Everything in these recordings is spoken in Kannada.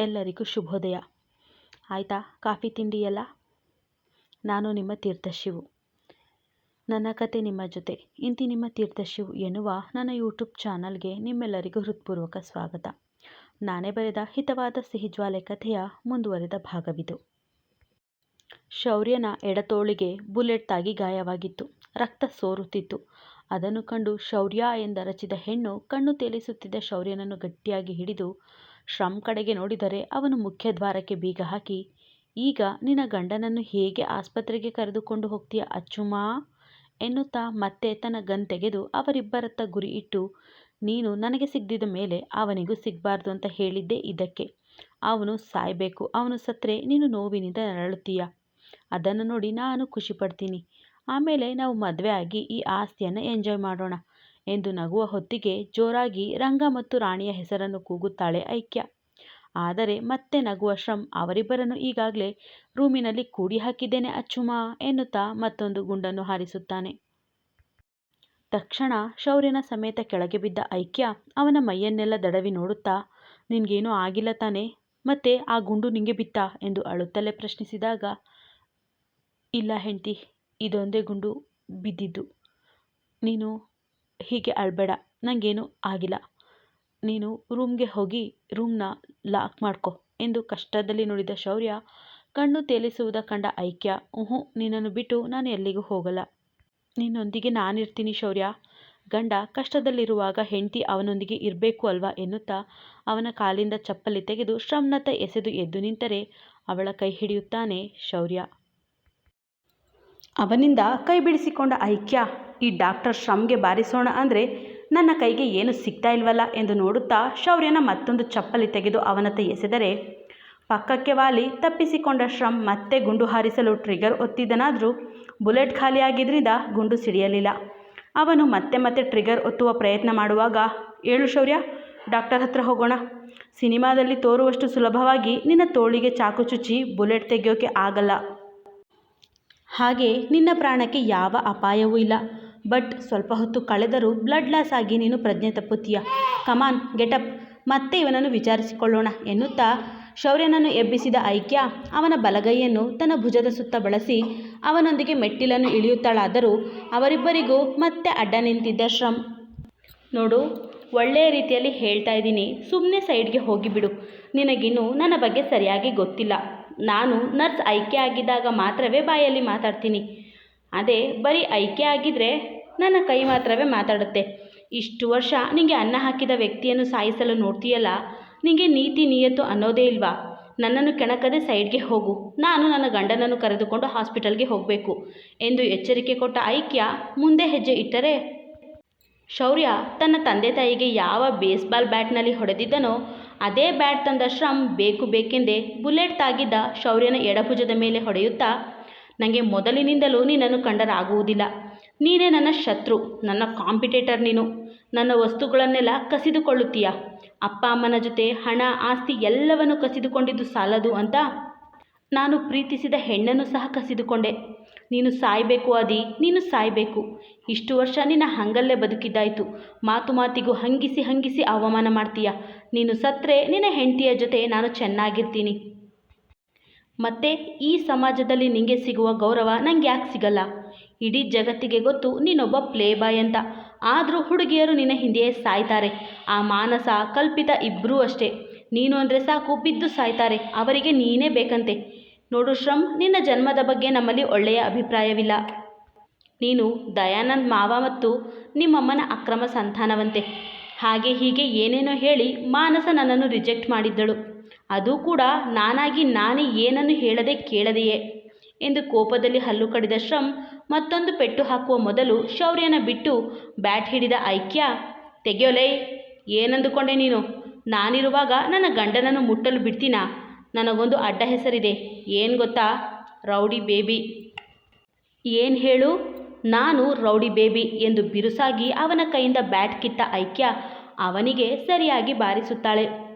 ಎಲ್ಲರಿಗೂ ಶುಭೋದಯ. ಆಯಿತಾ? ಕಾಫಿ ತಿಂಡಿಯಲ್ಲ ನಾನು ನಿಮ್ಮ ತೀರ್ಥಶಿವು. ನನ್ನ ಕತೆ ನಿಮ್ಮ ಜೊತೆ. ಇಂತಿ ನಿಮ್ಮ ತೀರ್ಥಶಿವು ಎನ್ನುವ ನನ್ನ ಯೂಟ್ಯೂಬ್ ಚಾನಲ್ಗೆ ನಿಮ್ಮೆಲ್ಲರಿಗೂ ಹೃತ್ಪೂರ್ವಕ ಸ್ವಾಗತ. ನಾನೇ ಬರೆದ ಹಿತವಾದ ಸಿಹಿಜ್ವಾಲೆ ಕಥೆಯ ಮುಂದುವರೆದ ಭಾಗವಿದು. ಶೌರ್ಯನ ಎಡತೋಳಿಗೆ ಬುಲೆಟ್ ತಾಗಿ ಗಾಯವಾಗಿತ್ತು. ರಕ್ತ ಸೋರುತ್ತಿತ್ತು. ಅದನ್ನು ಕಂಡು ಶೌರ್ಯ ಎಂದರಚಿದ ಹೆಣ್ಣು ಕಣ್ಣು ತೇಲಿಸುತ್ತಿದ್ದ ಶೌರ್ಯನನ್ನು ಗಟ್ಟಿಯಾಗಿ ಹಿಡಿದು ಶ್ರಮ್ ಕಡೆಗೆ ನೋಡಿದರೆ ಅವನು ಮುಖ್ಯದ್ವಾರಕ್ಕೆ ಬೀಗ ಹಾಕಿ, ಈಗ ನಿನ್ನ ಗಂಡನನ್ನು ಹೇಗೆ ಆಸ್ಪತ್ರೆಗೆ ಕರೆದುಕೊಂಡು ಹೋಗ್ತೀಯ, ಅಚ್ಚುಮಾ ಎನ್ನುತ್ತಾ ಮತ್ತೆ ತನ್ನ ಗನ್ ತೆಗೆದು ಅವರಿಬ್ಬರತ್ತ ಗುರಿ ಇಟ್ಟು, ನೀನು ನನಗೆ ಸಿಗ್ದಿದ ಮೇಲೆ ಅವನಿಗೂ ಸಿಗಬಾರ್ದು ಅಂತ ಹೇಳಿದ್ದೆ ಇದಕ್ಕೆ. ಅವನು ಸಾಯಬೇಕು, ಅವನು ಸತ್ತರೆ ನೀನು ನೋವಿನಿಂದ ನರಳುತ್ತೀಯ. ಅದನ್ನು ನೋಡಿ ನಾನು ಖುಷಿ ಪಡ್ತೀನಿ ಆಮೇಲೆ ನಾವು ಮದುವೆ ಆಗಿ ಈ ಆಸ್ತಿಯನ್ನು ಎಂಜಾಯ್ ಮಾಡೋಣ. ಎಂದು ನಗುವ ಹೊತ್ತಿಗೆ ಜೋರಾಗಿ ರಂಗ ಮತ್ತು ರಾಣಿಯ ಹೆಸರನ್ನು ಕೂಗುತ್ತಾಳೆ ಐಕ್ಯ. ಆದರೆ ಮತ್ತೆ ನಗುವ ಶ್ರಮ್ ಅವರಿಬ್ಬರನ್ನು ಈಗಾಗಲೇ ರೂಮಿನಲ್ಲಿ ಕೂಡಿ ಹಾಕಿದ್ದೇನೆ ಅಚ್ಚುಮಾ ಎನ್ನುತ್ತಾ ಮತ್ತೊಂದು ಗುಂಡನ್ನು ಹಾರಿಸುತ್ತಾನೆ. ತಕ್ಷಣ ಶೌರ್ಯನ ಸಮೇತ ಕೆಳಗೆ ಬಿದ್ದ ಐಕ್ಯ ಅವನ ಮೈಯನ್ನೆಲ್ಲ ದಡವಿ ನೋಡುತ್ತಾ, ನಿನ್ಗೇನೂ ಆಗಿಲ್ಲ ತಾನೆ, ಮತ್ತೆ ಆ ಗುಂಡು ನಿಂಗೆ ಬಿತ್ತಾ ಎಂದು ಅಳುತ್ತಲೇ ಪ್ರಶ್ನಿಸಿದಾಗ, ಇಲ್ಲ ಹೆಂಡ್ತಿ, ಇದೊಂದೇ ಗುಂಡು ಬಿದ್ದಿದ್ದು, ನೀನು ಹೀಗೆ ಅಳಬೇಡ ನನಗೇನು ಆಗಿಲ್ಲ. ನೀನು ರೂಮ್ಗೆ ಹೋಗಿ ರೂಮ್ನ ಲಾಕ್ ಮಾಡ್ಕೊ ಎಂದು ಕಷ್ಟದಲ್ಲಿ ನುಡಿದ ಶೌರ್ಯ ಕಣ್ಣು ತೇಲಿಸುವುದ ಕಂಡ ಐಕ್ಯ ಊಹು ನಿನ್ನನ್ನು ಬಿಟ್ಟು ನಾನು ಎಲ್ಲಿಗೂ ಹೋಗಲ್ಲ. ನಿನ್ನೊಂದಿಗೆ ನಾನಿರ್ತೀನಿ ಶೌರ್ಯ. ಗಂಡ ಕಷ್ಟದಲ್ಲಿರುವಾಗ ಹೆಂಡತಿ ಅವನೊಂದಿಗೆ ಇರಬೇಕು ಅಲ್ವಾ? ಎನ್ನುತ್ತಾ ಅವನ ಕಾಲಿಂದ ಚಪ್ಪಲಿ ತೆಗೆದು ಶ್ರಮ್ನತ್ತ ಎಸೆದು ಎದ್ದು ನಿಂತರೆ ಅವಳ ಕೈ ಹಿಡಿಯುತ್ತಾನೆ ಶೌರ್ಯ. ಅವನಿಂದ ಕೈ ಬಿಡಿಸಿಕೊಂಡ ಐಕ್ಯ ಈ ಡಾಕ್ಟರ್ ಶ್ರಮ್ಗೆ ಬಾರಿಸೋಣ ಅಂದರೆ ನನ್ನ ಕೈಗೆ ಏನು ಸಿಗ್ತಾ ಇಲ್ವಲ್ಲ ಎಂದು ನೋಡುತ್ತಾ ಶೌರ್ಯನ ಮತ್ತೊಂದು ಚಪ್ಪಲಿ ತೆಗೆದು ಅವನತ್ತ ಎಸೆದರೆ, ಪಕ್ಕಕ್ಕೆ ವಾಲಿ, ತಪ್ಪಿಸಿಕೊಂಡ ಶ್ರಮ್ ಮತ್ತೆ ಗುಂಡು ಹಾರಿಸಲು ಟ್ರಿಗರ್ ಒತ್ತಿದನಾದರೂ ಬುಲೆಟ್ ಖಾಲಿಯಾಗಿದ್ದರಿಂದ ಗುಂಡು ಸಿಡಿಯಲಿಲ್ಲ. ಅವನು ಮತ್ತೆ ಮತ್ತೆ ಟ್ರಿಗರ್ ಒತ್ತುವ ಪ್ರಯತ್ನ ಮಾಡುವಾಗ, ಏಳು ಶೌರ್ಯ, ಡಾಕ್ಟರ್ ಹತ್ರ ಹೋಗೋಣ. ಸಿನಿಮಾದಲ್ಲಿ ತೋರುವಷ್ಟು ಸುಲಭವಾಗಿ ನಿನ್ನ ತೋಳಿಗೆ ಚಾಕು ಚುಚ್ಚಿ ಬುಲೆಟ್ ತೆಗೆಯೋಕೆ ಆಗಲ್ಲ. ಹಾಗೆ ನಿನ್ನ ಪ್ರಾಣಕ್ಕೆ ಯಾವ ಅಪಾಯವೂ ಇಲ್ಲ. ಬಟ್ ಸ್ವಲ್ಪ ಹೊತ್ತು ಕಳೆದರೂ ಬ್ಲಡ್ ಲಾಸ್ ಆಗಿ ನೀನು ಪ್ರಜ್ಞೆ ತಪ್ಪುತ್ತೀಯ. ಕಮಾನ್ ಗೆಟಪ್ ಮತ್ತೆ ಇವನನ್ನು ವಿಚಾರಿಸಿಕೊಳ್ಳೋಣ ಎನ್ನುತ್ತಾ ಶೌರ್ಯನನ್ನು ಎಬ್ಬಿಸಿದ ಐಕ್ಯ ಅವನ ಬಲಗೈಯನ್ನು ತನ್ನ ಭುಜದ ಸುತ್ತ ಬಳಸಿ ಅವನೊಂದಿಗೆ ಮೆಟ್ಟಿಲನ್ನು ಇಳಿಯುತ್ತಾಳಾದರೂ ಅವರಿಬ್ಬರಿಗೂ ಮತ್ತೆ ಅಡ್ಡ ನಿಂತಿದ್ದ ಶ್ರಮ್. ನೋಡು, ಒಳ್ಳೆಯ ರೀತಿಯಲ್ಲಿ ಹೇಳ್ತಾ ಇದ್ದೀನಿ. ಸುಮ್ಮನೆ ಸೈಡ್ಗೆ ಹೋಗಿಬಿಡು. ನಿನಗಿನ್ನೂ ನನ್ನ ಬಗ್ಗೆ ಸರಿಯಾಗಿ ಗೊತ್ತಿಲ್ಲ. ನಾನು ನರ್ಸ್ ಐಕ್ಯ ಆಗಿದ್ದಾಗ ಮಾತ್ರವೇ ಬಾಯಲ್ಲಿ ಮಾತಾಡ್ತೀನಿ. ಅದೇ ಬರೀ ಐಕ್ಯ ಆಗಿದ್ದರೆ ನನ್ನ ಕೈ ಮಾತ್ರವೇ ಮಾತಾಡುತ್ತೆ. ಇಷ್ಟು ವರ್ಷ ನಿನಗೆ ಅನ್ನ ಹಾಕಿದ ವ್ಯಕ್ತಿಯನ್ನು ಸಾಯಿಸಲು ನೋಡ್ತೀಯಲ್ಲ? ನಿನಗೆ ನೀತಿ ನಿಯತ್ತು ಅನ್ನೋದೇ ಇಲ್ವಾ? ನನ್ನನ್ನು ಕೆಣಕದೆ ಸೈಡ್ಗೆ ಹೋಗು. ನಾನು ನನ್ನ ಗಂಡನನ್ನು ಕರೆದುಕೊಂಡು ಹಾಸ್ಪಿಟಲ್ಗೆ ಹೋಗಬೇಕು. ಎಂದು ಎಚ್ಚರಿಕೆ ಕೊಟ್ಟ ಐಕ್ಯ ಮುಂದೆ ಹೆಜ್ಜೆ ಇಟ್ಟರೆ, ಶೌರ್ಯ ತನ್ನ ತಂದೆ ತಾಯಿಗೆ ಯಾವ ಬೇಸ್ಬಾಲ್ ಬ್ಯಾಟ್ನಲ್ಲಿ ಹೊಡೆದಿದ್ದನೋ, ಅದೇ ಬ್ಯಾಟ್ ತಂದ ಶ್ರಮ್ ಬೇಕು ಬೇಕೆಂದೇ ಬುಲೆಟ್ ತಾಗಿದ್ದ ಶೌರ್ಯನ ಎಡಭುಜದ ಮೇಲೆ ಹೊಡೆಯುತ್ತಾ ನನಗೆ ಮೊದಲಿನಿಂದಲೂ ನಿನ್ನನ್ನು ಕಂಡರಾಗುವುದಿಲ್ಲ. ನೀನೇ ನನ್ನ ಶತ್ರು, ನನ್ನ ಕಾಂಪಿಟೇಟರ್ ನೀನು. ನನ್ನ ವಸ್ತುಗಳನ್ನೆಲ್ಲ ಕಸಿದುಕೊಳ್ಳುತ್ತೀಯ? ಅಪ್ಪ ಅಮ್ಮನ ಜೊತೆ ಹಣ, ಆಸ್ತಿ ಎಲ್ಲವನ್ನು ಕಸಿದುಕೊಂಡಿದ್ದು ಸಾಲದು ಅಂತ ನಾನು ಪ್ರೀತಿಸಿದ ಹೆಣ್ಣನ್ನು ಸಹ ಕಸಿದುಕೊಂಡೆ. ನೀನು ಸಾಯಬೇಕು ಅದಿ ನೀನು ಸಾಯಬೇಕು. ಇಷ್ಟು ವರ್ಷ ನಿನ್ನ ಹಂಗಲ್ಲೇ ಬದುಕಿದ್ದಾಯಿತು. ಮಾತು ಮಾತಿಗೂ ಹಂಗಿಸಿ ಹಂಗಿಸಿ ಅವಮಾನ ಮಾಡ್ತೀಯ? ನೀನು ಸತ್ತರೆ ನಿನ್ನ ಹೆಂಡತಿಯ ಜೊತೆ ನಾನು ಚೆನ್ನಾಗಿರ್ತೀನಿ. ಮತ್ತು ಈ ಸಮಾಜದಲ್ಲಿ ನಿಂಗೆ ಸಿಗುವ ಗೌರವ ನಂಗೆ ಯಾಕೆ ಸಿಗಲ್ಲ? ಇಡೀ ಜಗತ್ತಿಗೆ ಗೊತ್ತು ನೀನೊಬ್ಬ ಪ್ಲೇ ಬಾಯ್ ಅಂತ. ಆದರೂ ಹುಡುಗಿಯರು ನಿನ್ನ ಹಿಂದೆಯೇ ಸಾಯ್ತಾರೆ. ಆ ಮಾನಸ ಕಲ್ಪಿತ ಇಬ್ಬರೂ ಅಷ್ಟೇ. ನೀನು ಅಂದರೆ ಸಾಕು ಬಿದ್ದು ಸಾಯ್ತಾರೆ. ಅವರಿಗೆ ನೀನೇ ಬೇಕಂತೆ. ನೋಡು ಶ್ರಮ್, ನಿನ್ನ ಜನ್ಮದ ಬಗ್ಗೆ ನಮ್ಮಲ್ಲಿ ಒಳ್ಳೆಯ ಅಭಿಪ್ರಾಯವಿಲ್ಲ. ನೀನು ದಯಾನಂದ್ ಮಾವ ಮತ್ತು ನಿಮ್ಮಮ್ಮನ ಅಕ್ರಮ ಸಂತಾನವಂತೆ. ಹಾಗೆ ಹೀಗೆ ಏನೇನೋ ಹೇಳಿ ಮಾನಸ ನನ್ನನ್ನು ರಿಜೆಕ್ಟ್ ಮಾಡಿದ್ದಳು. ಅದು ಕೂಡ ನಾನಾಗಿ ನಾನೇ ಏನನ್ನು ಹೇಳದೆ ಕೇಳದೆಯೇ? ಎಂದು ಕೋಪದಲ್ಲಿ ಹಲ್ಲು ಕಡಿದ ಶ್ರಮ್ ಮತ್ತೊಂದು ಪೆಟ್ಟು ಹಾಕುವ ಮೊದಲು ಶೌರ್ಯನ ಬಿಟ್ಟು ಬ್ಯಾಟ್ ಹಿಡಿದ ಐಕ್ಯ, ತೆಗೆಯೋಲೇ, ಏನಂದುಕೊಂಡೆ ನೀನು? ನಾನಿರುವಾಗ ನನ್ನ ಗಂಡನನ್ನು ಮುಟ್ಟಲು ಬಿಡ್ತೀನಾ? ನನಗೊಂದು ಅಡ್ಡ ಹೆಸರಿದೆ, ಏನು ಗೊತ್ತಾ? Rowdy baby. ಏನು ಹೇಳು? ನಾನು ರೌಡಿ ಬೇಬಿ ಎಂದು ಬಿರುಸಾಗಿ ಅವನ ಕೈಯಿಂದ ಬ್ಯಾಟ್ ಕಿತ್ತ ಐಕ್ಯ ಅವನಿಗೆ ಸರಿಯಾಗಿ ಬಾರಿಸುತ್ತಾಳೆ.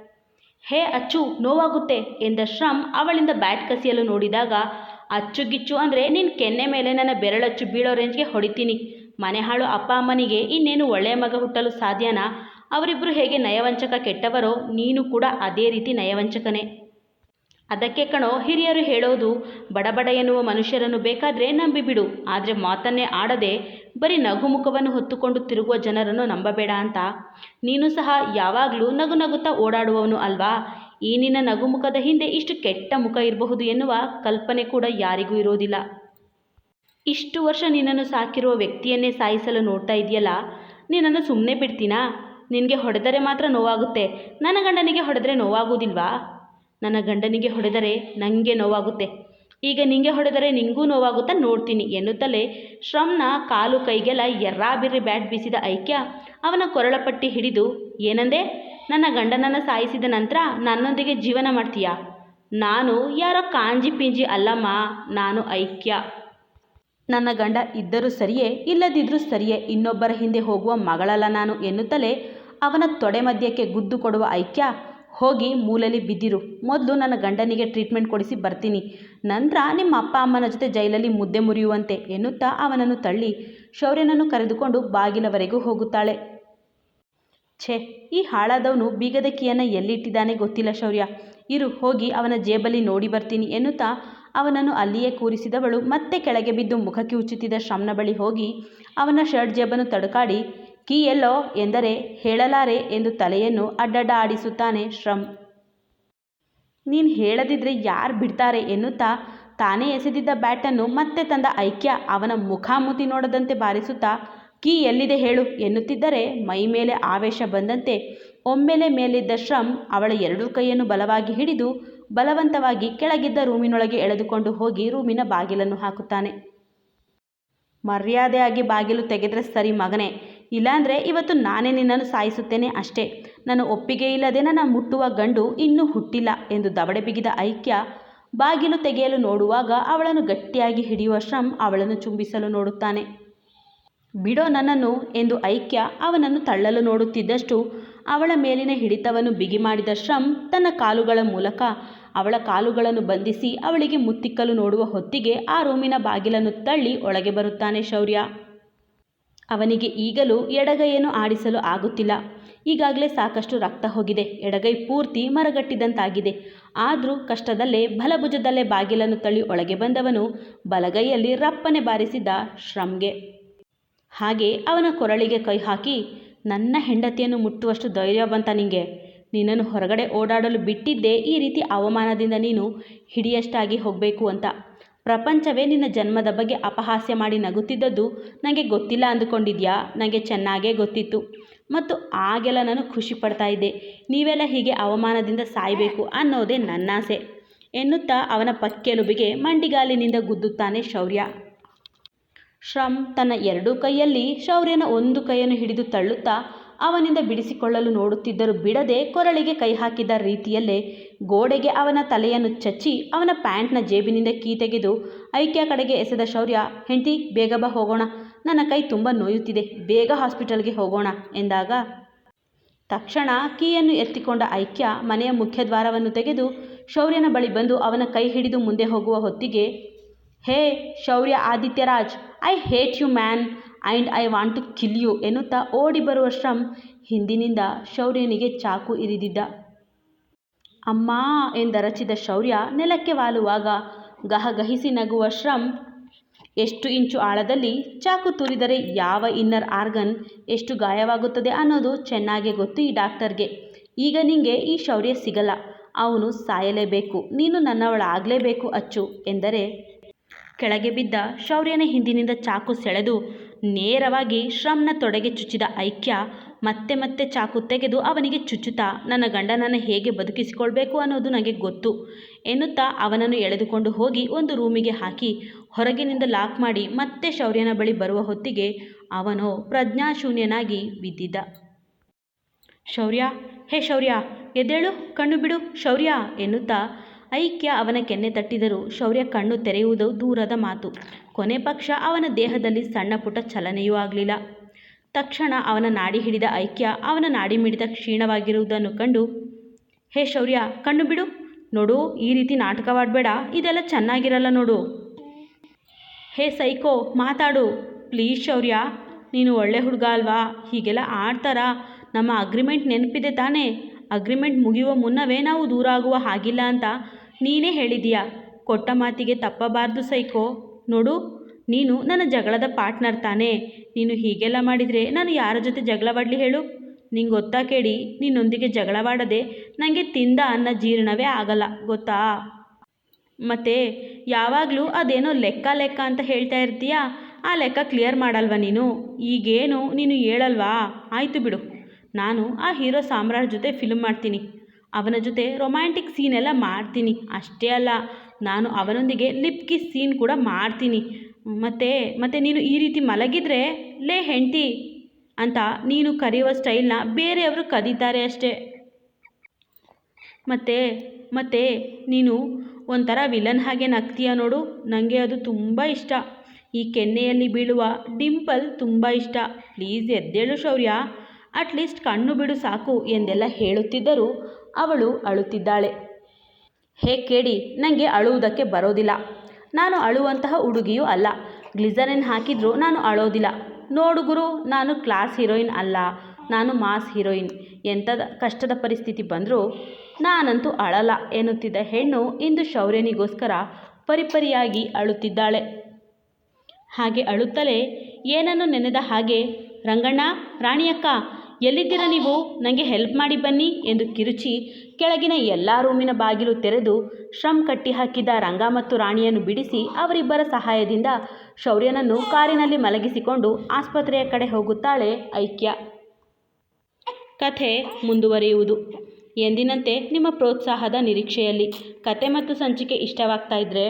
ಹೇ ಅಚ್ಚು, ನೋವಾಗುತ್ತೆ ಎಂದ ಶ್ರಮ್ ಅವಳಿಂದ ಬ್ಯಾಟ್ ಕಸಿಯಲು ನೋಡಿದಾಗ ಅಚ್ಚುಗಿಚ್ಚು ಅಂದರೆ ನಿನ್ನ ಕೆನ್ನೆ ಮೇಲೆ ನನ್ನ ಬೆರಳಚ್ಚು ಬೀಳೋ ರೇಂಜ್ಗೆ ಹೊಡಿತೀನಿ. ಮನೆ ಹಾಳು ಅಪ್ಪ ಅಮ್ಮನಿಗೆ ಇನ್ನೇನು ಒಳ್ಳೆಯ ಮಗ ಹುಟ್ಟಲು ಸಾಧ್ಯನಾ? ಅವರಿಬ್ಬರು ಹೇಗೆ ನಯವಂಚಕ ಕೆಟ್ಟವರೋ, ನೀನು ಕೂಡ ಅದೇ ರೀತಿ ನಯವಂಚಕನೇ. ಅದಕ್ಕೆ ಕಣೋ, ಹಿರಿಯರು ಹೇಳೋದು, ಬಡಬಡ ಎನ್ನುವ ಮನುಷ್ಯರನ್ನು ಬೇಕಾದರೆ ನಂಬಿಬಿಡು. ಆದರೆ ಮಾತನ್ನೇ ಆಡದೆ ಬರೀ ನಗುಮುಖವನ್ನು ಹೊತ್ತುಕೊಂಡು ತಿರುಗುವ ಜನರನ್ನು ನಂಬಬೇಡ ಅಂತ. ನೀನು ಸಹ ಯಾವಾಗಲೂ ನಗು ನಗುತ್ತಾ ಓಡಾಡುವವನು ಅಲ್ವಾ? ಈ ನಿನ್ನ ನಗುಮುಖದ ಹಿಂದೆ ಇಷ್ಟು ಕೆಟ್ಟ ಮುಖ ಇರಬಹುದು ಎನ್ನುವ ಕಲ್ಪನೆ ಕೂಡ ಯಾರಿಗೂ ಇರೋದಿಲ್ಲ. ಇಷ್ಟು ವರ್ಷ ನಿನ್ನನ್ನು ಸಾಕಿರುವ ವ್ಯಕ್ತಿಯನ್ನೇ ಸಾಯಿಸಲು ನೋಡ್ತಾ ಇದೆಯಲ್ಲ ನಿನ್ನನ್ನು ಸುಮ್ಮನೆ ಬಿಡ್ತೀನಾ? ನಿನಗೆ ಹೊಡೆದರೆ ಮಾತ್ರ ನೋವಾಗುತ್ತೆ. ನನ್ನ ಗಂಡನಿಗೆ ಹೊಡೆದರೆ ನೋವಾಗುವುದಿಲ್ವಾ? ನನ್ನ ಗಂಡನಿಗೆ ಹೊಡೆದರೆ ನನಗೆ ನೋವಾಗುತ್ತೆ. ಈಗ ನಿಂಗೆ ಹೊಡೆದರೆ ನಿಂಗೂ ನೋವಾಗುತ್ತಾ ನೋಡ್ತೀನಿ ಎನ್ನುತ್ತಲೇ ಶ್ರಮ್ನ ಕಾಲು ಕೈಗೆಲ್ಲ ಎರ್ರಾಬಿರ್ರಿ ಬ್ಯಾಟ್ ಬೀಸಿದ ಐಕ್ಯ ಅವನ ಕೊರಳಪಟ್ಟಿ ಹಿಡಿದು, ಏನಂದೆ? ನನ್ನ ಗಂಡನನ್ನು ಸಾಯಿಸಿದ ನಂತರ ನನ್ನೊಂದಿಗೆ ಜೀವನ ಮಾಡ್ತೀಯಾ? ನಾನು ಯಾರೋ ಕಾಂಜಿ ಪಿಂಜಿ ಅಲ್ಲಮ್ಮ, ನಾನು ಐಕ್ಯ. ನನ್ನ ಗಂಡ ಇದ್ದರೂ ಸರಿಯೇ ಇಲ್ಲದಿದ್ದರೂ ಸರಿಯೇ, ಇನ್ನೊಬ್ಬರ ಹಿಂದೆ ಹೋಗುವ ಮಗಳಲ್ಲ ನಾನು ಎನ್ನುತ್ತಲೇ ಅವನ ತೊಡೆ ಮಧ್ಯಕ್ಕೆ ಗುದ್ದು ಕೊಡುವ ಐಕ್ಯ ಹೋಗಿ ಮೂಲೆಯಲ್ಲಿ ಬಿದ್ದಿರು. ಮೊದಲು ನನ್ನ ಗಂಡನಿಗೆ ಟ್ರೀಟ್ಮೆಂಟ್ ಕೊಡಿಸಿ ಬರ್ತೀನಿ. ನಂತರ ನಿಮ್ಮ ಅಪ್ಪ ಅಮ್ಮನ ಜೊತೆ ಜೈಲಲ್ಲಿ ಮುದ್ದೆ ಮುರಿಯುವಂತೆ ಎನ್ನುತ್ತಾ ಅವನನ್ನು ತಳ್ಳಿ ಶೌರ್ಯನನ್ನು ಕರೆದುಕೊಂಡು ಬಾಗಿಲವರೆಗೂ ಹೋಗುತ್ತಾಳೆ. ಛೇ, ಈ ಹಾಳಾದವನು ಬೀಗದ ಕೀಯನ್ನು ಎಲ್ಲಿಟ್ಟಿದ್ದಾನೆ ಗೊತ್ತಿಲ್ಲ ಶೌರ್ಯ. ಇರು, ಹೋಗಿ ಅವನ ಜೇಬಲ್ಲಿ ನೋಡಿ ಬರ್ತೀನಿ ಎನ್ನುತ್ತಾ ಅವನನ್ನು ಅಲ್ಲಿಯೇ ಕೂರಿಸಿದವಳು. ಮತ್ತೆ ಕೆಳಗೆ ಬಿದ್ದು ಮುಖಕ್ಕೆ ಉಚ್ಚುತ್ತಿದ್ದ ಶ್ರಮ್ನ ಬಳಿ ಹೋಗಿ ಅವನ ಶರ್ಟ್ ಜೇಬನ್ನು ತಡುಕಾಡಿ ಕೀ ಎಲ್ಲೋ ಎಂದರೆ ಹೇಳಲಾರೆ ಎಂದು ತಲೆಯನ್ನು ಅಡ್ಡಡ್ಡ ಆಡಿಸುತ್ತಾನೆ ಶ್ರಮ್. ನೀನು ಹೇಳದಿದ್ರೆ ಯಾರು ಬಿಡ್ತಾರೆ ಎನ್ನುತ್ತಾ ತಾನೇ ಎಸೆದಿದ್ದ ಬ್ಯಾಟನ್ನು ಮತ್ತೆ ತಂದ ಐಕ್ಯ ಅವನ ಮುಖಾಮುತಿ ನೋಡದಂತೆ ಬಾರಿಸುತ್ತಾ, ಕೀ ಎಲ್ಲಿದೆ ಹೇಳು ಎನ್ನುತ್ತಿದ್ದರೆ ಮೈ ಮೇಲೆ ಆವೇಶ ಬಂದಂತೆ ಒಮ್ಮೆಲೆ ಮೇಲಿದ್ದ ಶ್ರಮ್ ಅವಳ ಎರಡೂ ಕೈಯನ್ನು ಬಲವಾಗಿ ಹಿಡಿದು ಬಲವಂತವಾಗಿ ಕೆಳಗಿದ್ದ ರೂಮಿನೊಳಗೆ ಎಳೆದುಕೊಂಡು ಹೋಗಿ ರೂಮಿನ ಬಾಗಿಲನ್ನು ಹಾಕುತ್ತಾನೆ. ಮರ್ಯಾದೆಯಾಗಿ ಬಾಗಿಲು ತೆಗೆದರೆ ಸರಿ ಮಗನೇ ಇಲ್ಲಾಂದರೆ ಇವತ್ತು ನಾನೇ ನಿನ್ನನ್ನು ಸಾಯಿಸುತ್ತೇನೆ ಅಷ್ಟೇ. ನನ್ನ ಒಪ್ಪಿಗೆ ಇಲ್ಲದೆ ನನ್ನ ಮುಟ್ಟುವ ಗಂಡು ಇನ್ನೂ ಹುಟ್ಟಿಲ್ಲ ಎಂದು ದವಡೆ ಬಿಗಿದ ಐಕ್ಯ ಬಾಗಿಲು ತೆಗೆಯಲು ನೋಡುವಾಗ ಅವಳನ್ನು ಗಟ್ಟಿಯಾಗಿ ಹಿಡಿಯುವ ಶ್ರಮ್ ಅವಳನ್ನು ಚುಂಬಿಸಲು ನೋಡುತ್ತಾನೆ. ಬಿಡೋ ನನ್ನನ್ನು ಎಂದು ಐಕ್ಯ ಅವನನ್ನು ತಳ್ಳಲು ನೋಡುತ್ತಿದ್ದಷ್ಟು ಅವಳ ಮೇಲಿನ ಹಿಡಿತವನ್ನು ಬಿಗಿ ಮಾಡಿದ ಶ್ರಮ್ ತನ್ನ ಕಾಲುಗಳ ಮೂಲಕ ಅವಳ ಕಾಲುಗಳನ್ನು ಬಂಧಿಸಿ ಅವಳಿಗೆ ಮುತ್ತಿಕ್ಕಲು ನೋಡುವ ಹೊತ್ತಿಗೆ ಆ ರೂಮಿನ ಬಾಗಿಲನ್ನು ತಳ್ಳಿ ಒಳಗೆ ಬರುತ್ತಾನೆ ಶೌರ್ಯ. ಅವನಿಗೆ ಈಗಲೂ ಎಡಗೈಯನ್ನು ಆಡಿಸಲು ಆಗುತ್ತಿಲ್ಲ. ಈಗಾಗಲೇ ಸಾಕಷ್ಟು ರಕ್ತ ಹೋಗಿದೆ. ಎಡಗೈ ಪೂರ್ತಿ ಮರಗಟ್ಟಿದಂತಾಗಿದೆ. ಆದರೂ ಕಷ್ಟದಲ್ಲೇ ಬಲಭುಜದಲ್ಲೇ ಬಾಗಿಲನ್ನು ತಳ್ಳಿ ಒಳಗೆ ಬಂದವನು ಬಲಗೈಯಲ್ಲಿ ರಪ್ಪನೆ ಬಾರಿಸಿದ ಶ್ರಮ್ಗೆ. ಹಾಗೆ ಅವನ ಕೊರಳಿಗೆ ಕೈ ಹಾಕಿ, ನನ್ನ ಹೆಂಡತಿಯನ್ನು ಮುಟ್ಟುವಷ್ಟು ಧೈರ್ಯ ಬಂತ ನಿಂಗೆ. ನಿನ್ನನ್ನು ಹೊರಗಡೆ ಓಡಾಡಲು ಬಿಟ್ಟಿದ್ದೇ ಈ ರೀತಿ ಅವಮಾನದಿಂದ ನೀನು ಹಿಡಿಯಷ್ಟಾಗಿ ಹೋಗಬೇಕು ಅಂತ. ಪ್ರಪಂಚವೇ ನಿನ್ನ ಜನ್ಮದ ಬಗ್ಗೆ ಅಪಹಾಸ್ಯ ಮಾಡಿ ನಗುತ್ತಿದ್ದದ್ದು ನನಗೆ ಗೊತ್ತಿಲ್ಲ ಅಂದುಕೊಂಡಿದ್ಯಾ? ನನಗೆ ಚೆನ್ನಾಗೇ ಗೊತ್ತಿತ್ತು. ಮತ್ತು ಆಗೆಲ್ಲ ನಾನು ಖುಷಿ ಪಡ್ತಾ ಇದ್ದೆ. ನೀವೆಲ್ಲ ಹೀಗೆ ಅವಮಾನದಿಂದ ಸಾಯಬೇಕು ಅನ್ನೋದೇ ನನ್ನಾಸೆ ಎನ್ನುತ್ತಾ ಅವನ ಪಕ್ಕೆಲುಬಿಗೆ ಮಂಡಿಗಾಲಿನಿಂದ ಗುದ್ದುತ್ತಾನೆ ಶೌರ್ಯ. ಶ್ರಮ್ ತನ್ನ ಎರಡೂ ಕೈಯಲ್ಲಿ ಶೌರ್ಯನ ಒಂದು ಕೈಯನ್ನು ಹಿಡಿದು ತಳ್ಳುತ್ತಾ ಅವನಿಂದ ಬಿಡಿಸಿಕೊಳ್ಳಲು ನೋಡುತ್ತಿದ್ದರೂ ಬಿಡದೆ ಕೊರಳಿಗೆ ಕೈ ಹಾಕಿದ ರೀತಿಯಲ್ಲೇ ಗೋಡೆಗೆ ಅವನ ತಲೆಯನ್ನು ಚಚ್ಚಿ ಅವನ ಪ್ಯಾಂಟ್ನ ಜೇಬಿನಿಂದ ಕೀ ತೆಗೆದು ಐಕ್ಯ ಕಡೆಗೆ ಎಸೆದ ಶೌರ್ಯ, ಹೆಂಡತಿ, ಬೇಗ ಬಾ, ಹೋಗೋಣ. ನನ್ನ ಕೈ ತುಂಬ ನೋಯುತ್ತಿದೆ. ಬೇಗ ಹಾಸ್ಪಿಟಲ್ಗೆ ಹೋಗೋಣ ಎಂದಾಗ ತಕ್ಷಣ ಕೀಯನ್ನು ಎತ್ತಿಕೊಂಡ ಐಕ್ಯ ಮನೆಯ ಮುಖ್ಯದ್ವಾರವನ್ನು ತೆಗೆದು ಶೌರ್ಯನ ಬಳಿ ಬಂದು ಅವನ ಕೈ ಹಿಡಿದು ಮುಂದೆ ಹೋಗುವ ಹೊತ್ತಿಗೆ, ಹೇ Shaurya Adityaraj, I hate you, man and I want to kill you ಎನ್ನುತ್ತಾ ಓಡಿ ಬರುವ ಶ್ರಮ್ ಹಿಂದಿನಿಂದ ಶೌರ್ಯನಿಗೆ ಚಾಕು ಇರಿದಿದ್ದ. ಅಮ್ಮ ಎಂದರಚಿದ ಶೌರ್ಯ ನೆಲಕ್ಕೆ ವಾಲುವಾಗ ಗಹಗಹಿಸಿ ನಗುವ ಶ್ರಮ್. ಎಷ್ಟು ಇಂಚು ಆಳದಲ್ಲಿ ಚಾಕು ತುರಿದರೆ ಯಾವ ಇನ್ನರ್ ಆರ್ಗನ್ ಎಷ್ಟು ಗಾಯವಾಗುತ್ತದೆ ಅನ್ನೋದು ಚೆನ್ನಾಗೇ ಗೊತ್ತು ಈ ಡಾಕ್ಟರ್ಗೆ. ಈಗ ನಿಂಗೆ ಈ ಶೌರ್ಯ ಸಿಗಲ್ಲ. ಅವನು ಸಾಯಲೇಬೇಕು. ನೀನು ನನ್ನವಳಾಗಲೇಬೇಕು ಅಚ್ಚು ಎಂದರೆ ಕೆಳಗೆ ಬಿದ್ದ ಶೌರ್ಯನ ಹಿಂದಿನಿಂದ ಚಾಕು ಸೆಳೆದು ನೇರವಾಗಿ ಶ್ರಮ್ನ ತೊಡೆಗೆ ಚುಚ್ಚಿದ ಐಕ್ಯ ಮತ್ತೆ ಮತ್ತೆ ಚಾಕು ತೆಗೆದು ಅವನಿಗೆ ಚುಚ್ಚುತ್ತಾ, ನನ್ನ ಗಂಡನನ್ನು ಹೇಗೆ ಬದುಕಿಸಿಕೊಳ್ಬೇಕು ಅನ್ನೋದು ನನಗೆ ಗೊತ್ತು ಎನ್ನುತ್ತಾ ಅವನನ್ನು ಎಳೆದುಕೊಂಡು ಹೋಗಿ ಒಂದು ರೂಮಿಗೆ ಹಾಕಿ, ಹೊರಗಿನಿಂದ ಲಾಕ್ ಮಾಡಿ ಮತ್ತೆ ಶೌರ್ಯನ ಬಳಿ ಬರುವ ಹೊತ್ತಿಗೆ ಅವನು ಪ್ರಜ್ಞಾಶೂನ್ಯನಾಗಿ ಬಿದ್ದಿದ್ದ. ಶೌರ್ಯ, ಹೇ ಶೌರ್ಯ, ಎದ್ದೇಳು, ಕಣ್ಣು ಬಿಡು, ಶೌರ್ಯ ಎನ್ನುತ್ತಾ ಐಕ್ಯ ಅವನ ಕೆನ್ನೆ ತಟ್ಟಿದರೂ ಶೌರ್ಯ ಕಣ್ಣು ತೆರೆಯುವುದು ದೂರದ ಮಾತು. ಕೊನೆ ಪಕ್ಷ ಅವನ ದೇಹದಲ್ಲಿ ಸಣ್ಣ ಪುಟ್ಟ ಚಲನೆಯೂ ಆಗಲಿಲ್ಲ. ತಕ್ಷಣ ಅವನ ನಾಡಿ ಹಿಡಿದ ಐಕ್ಯ ಅವನ ನಾಡಿ ಮಿಡಿತ ಕ್ಷೀಣವಾಗಿರುವುದನ್ನು ಕಂಡು, ಹೇ ಶೌರ್ಯ, ಕಣ್ಣು ಬಿಡು. ನೋಡು, ಈ ರೀತಿ ನಾಟಕವಾಡಬೇಡ. ಇದೆಲ್ಲ ಚೆನ್ನಾಗಿರಲ್ಲ ನೋಡು. ಹೇ ಸೈಕೋ, ಮಾತಾಡು. ಪ್ಲೀಸ್ ಶೌರ್ಯ, ನೀನು ಒಳ್ಳೆ ಹುಡುಗ ಅಲ್ವಾ? ಹೀಗೆಲ್ಲ ಆಡ್ತಾರಾ? ನಮ್ಮ ಅಗ್ರಿಮೆಂಟ್ ನೆನಪಿದೆ ತಾನೇ. ಅಗ್ರಿಮೆಂಟ್ ಮುಗಿಯುವ ಮುನ್ನವೇ ನಾವು ದೂರ ಆಗುವ ಹಾಗಿಲ್ಲ ಅಂತ ನೀನೇ ಹೇಳಿದೀಯ ಕೊಟ್ಟ ಮಾತಿಗೆ ತಪ್ಪಬಾರ್ದು ಸೈಕೋ. ನೋಡು ನೀನು ನನ್ನ ಜಗಳದ ಪಾರ್ಟ್ನರ್ ತಾನೇ. ನೀನು ಹೀಗೆಲ್ಲ ಮಾಡಿದರೆ ನಾನು ಯಾರ ಜೊತೆ ಜಗಳವಾಡಲಿ ಹೇಳು? ನಿಂಗೆ ಗೊತ್ತಾ ಕೇಳಿ, ನಿನ್ನೊಂದಿಗೆ ಜಗಳವಾಡದೆ ನನಗೆ ತಿಂದ ಅನ್ನ ಜೀರ್ಣವೇ ಆಗಲ್ಲ, ಗೊತ್ತಾ? ಮತ್ತು, ಯಾವಾಗಲೂ ಅದೇನೋ ಲೆಕ್ಕ ಲೆಕ್ಕ ಅಂತ ಹೇಳ್ತಾ ಇರ್ತೀಯಾ? ಆ ಲೆಕ್ಕ ಕ್ಲಿಯರ್ ಮಾಡಲ್ವಾ ನೀನು? ಈಗೇನು ನೀನು ಹೇಳಲ್ವಾ? ಆಯಿತು ಬಿಡು. ನಾನು ಆ ಹೀರೋ ಸಾಮ್ರಾಟ್ ಜೊತೆ ಫಿಲ್ಮ್ ಮಾಡ್ತೀನಿ. ಅವನ ಜೊತೆ ರೊಮ್ಯಾಂಟಿಕ್ ಸೀನ್ ಎಲ್ಲ ಮಾಡ್ತೀನಿ. ಅಷ್ಟೇ ಅಲ್ಲ, ನಾನು ಅವನೊಂದಿಗೆ ಲಿಪ್ ಕಿಸ್ ಸೀನ್ ಕೂಡ ಮಾಡ್ತೀನಿ. ಮತ್ತು ಮತ್ತು ನೀನು ಈ ರೀತಿ ಮಲಗಿದರೆ, ಲೇ ಹೆಂಡ್ತಿ ಅಂತ ನೀನು ಕರೆಯುವ ಸ್ಟೈಲ್ನ ಬೇರೆಯವರು ಕದೀತಾರೆ ಅಷ್ಟೇ. ಮತ್ತು ಮತ್ತು ನೀನು ಒಂಥರ ವಿಲನ್ ಹಾಗೆ ನಗ್ತೀಯ ನೋಡು ನನಗೆ ಅದು ತುಂಬ ಇಷ್ಟ. ಈ ಕೆನ್ನೆಯಲ್ಲಿ ಬೀಳುವ ಡಿಂಪಲ್ ತುಂಬ ಇಷ್ಟ. ಪ್ಲೀಸ್ ಎದ್ದೇಳು ಶೌರ್ಯ. ಅಟ್ಲೀಸ್ಟ್ ಕಣ್ಣು ಬಿಡು ಸಾಕು ಎಂದೆಲ್ಲ ಹೇಳುತ್ತಿದ್ದರೂ ಅವಳು ಅಳುತ್ತಿದ್ದಾಳೆ. ಹೇ ಕೇಳಿ? ನನಗೆ ಅಳುವುದಕ್ಕೆ ಬರೋದಿಲ್ಲ. ನಾನು ಅಳುವಂತಹ ಹುಡುಗಿಯೂ ಅಲ್ಲ. ಗ್ಲಿಸರಿನ್ ಹಾಕಿದರೂ ನಾನು ಅಳೋದಿಲ್ಲ. ನೋಡು ಗುರು, ನಾನು ಕ್ಲಾಸ್ ಹೀರೋಯಿನ್ ಅಲ್ಲ. ನಾನು ಮಾಸ್ ಹೀರೋಯಿನ್. ಎಂಥದ ಕಷ್ಟದ ಪರಿಸ್ಥಿತಿ ಬಂದರೂ ನಾನಂತೂ ಅಳಲ್ಲ ಎನ್ನುತ್ತಿದ್ದ ಹೆಣ್ಣು ಇಂದು ಶೌರ್ಯನಿಗೋಸ್ಕರ ಪರಿಪರಿಯಾಗಿ ಅಳುತ್ತಿದ್ದಾಳೆ. ಹಾಗೆ ಅಳುತ್ತಲೇ ಏನನ್ನು ನೆನೆದ ಹಾಗೆ, ರಂಗಣ್ಣ, ರಾಣಿಯಕ್ಕ ಎಲ್ಲಿದ್ದೀರಾ ನೀವು? ನನಗೆ ಹೆಲ್ಪ್ ಮಾಡಿ ಬನ್ನಿ ಎಂದು ಕಿರುಚಿ ಕೆಳಗಿನ ಎಲ್ಲ ರೂಮಿನ ಬಾಗಿಲು ತೆರೆದು ಶ್ರಮ್ ಕಟ್ಟಿ ಹಾಕಿದ್ದ ರಂಗ ಮತ್ತು ರಾಣಿಯನ್ನು ಬಿಡಿಸಿ ಅವರಿಬ್ಬರ ಸಹಾಯದಿಂದ ಶೌರ್ಯನನ್ನು ಕಾರಿನಲ್ಲಿ ಮಲಗಿಸಿಕೊಂಡು ಆಸ್ಪತ್ರೆಯ ಕಡೆ ಹೋಗುತ್ತಾಳೆ ಐಕ್ಯ. ಕಥೆ ಮುಂದುವರಿಯುವುದು. ಎಂದಿನಂತೆ ನಿಮ್ಮ ಪ್ರೋತ್ಸಾಹದ ನಿರೀಕ್ಷೆಯಲ್ಲಿ ಕತೆ ಮತ್ತು ಸಂಚಿಕೆ ಇಷ್ಟವಾಗ್ತಾ ಇದ್ದರೆ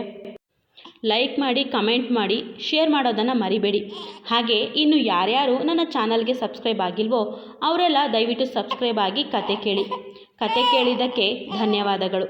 ಲೈಕ್ ಮಾಡಿ ಕಮೆಂಟ್ ಮಾಡಿ ಶೇರ್ ಮಾಡೋದನ್ನು ಮರಿಬೇಡಿ. ಹಾಗೆ ಇನ್ನು ಯಾರ್ಯಾರು ನನ್ನ ಚಾನಲ್ಗೆ ಸಬ್ಸ್ಕ್ರೈಬ್ ಆಗಿಲ್ವೋ ಅವರೆಲ್ಲ ದಯವಿಟ್ಟು ಸಬ್ಸ್ಕ್ರೈಬ್ ಆಗಿ ಕತೆ ಕೇಳಿ. ಕತೆ ಕೇಳಿದ್ದಕ್ಕೆ ಧನ್ಯವಾದಗಳು.